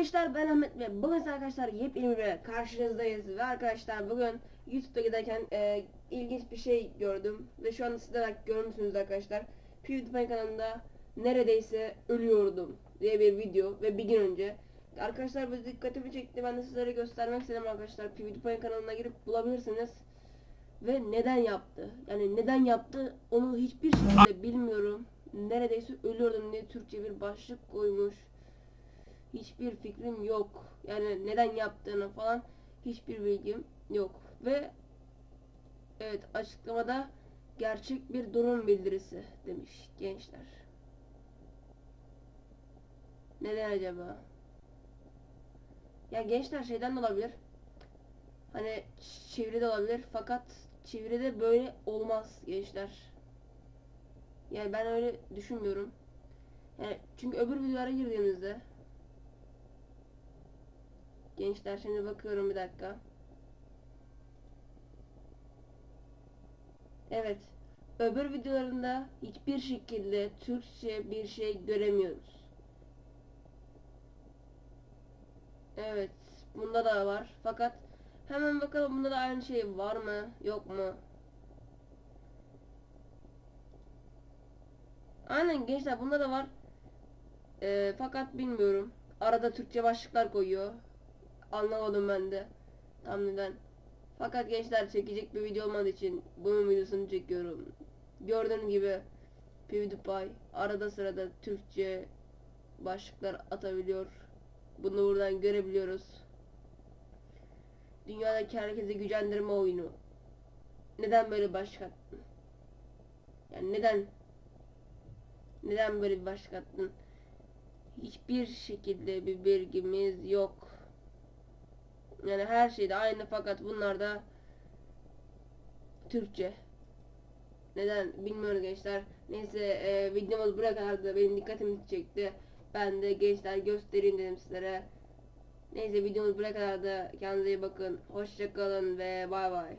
gençler ben Ahmet ve bugün arkadaşlar yepyeni bir karşınızdayız. Ve arkadaşlar bugün YouTube'da giderken e, ilginç bir şey gördüm. Ve şu anda siz de belki görmüşsünüz arkadaşlar. PewDiePie kanalında neredeyse ölüyordum diye bir video ve bir gün önce. Arkadaşlar bu dikkatimi çekti. Ben de sizlere göstermek istedim arkadaşlar. PewDiePie kanalına girip bulabilirsiniz. Ve neden yaptı? Yani neden yaptı onu hiçbir şekilde bilmiyorum. Neredeyse ölüyordum diye Türkçe bir başlık koymuş hiçbir fikrim yok. Yani neden yaptığını falan hiçbir bilgim yok. Ve evet açıklamada gerçek bir durum bildirisi demiş gençler. Neden acaba? Ya gençler şeyden de olabilir. Hani çeviride olabilir fakat çeviride böyle olmaz gençler. Yani ben öyle düşünmüyorum. Yani çünkü öbür videolara girdiğimizde Gençler şimdi bakıyorum bir dakika. Evet. Öbür videolarında hiçbir şekilde Türkçe bir şey göremiyoruz. Evet. Bunda da var. Fakat hemen bakalım bunda da aynı şey var mı? Yok mu? Aynen gençler bunda da var. Ee, fakat bilmiyorum. Arada Türkçe başlıklar koyuyor. Anlamadım ben de. Tam neden. Fakat gençler çekecek bir video olmadığı için bunun videosunu çekiyorum. Gördüğünüz gibi PewDiePie arada sırada Türkçe başlıklar atabiliyor. Bunu buradan görebiliyoruz. Dünyadaki herkesi gücendirme oyunu. Neden böyle başlık attın? Yani neden? Neden böyle bir başlık attın? Hiçbir şekilde bir bilgimiz yok. Yani her şeyde aynı fakat bunlar da Türkçe. Neden bilmiyorum gençler. Neyse e, videomuz buraya kadardı. Benim dikkatimi çekti. Ben de gençler göstereyim dedim sizlere. Neyse videomuz buraya kadardı. Kendinize iyi bakın. Hoşçakalın ve bay bay.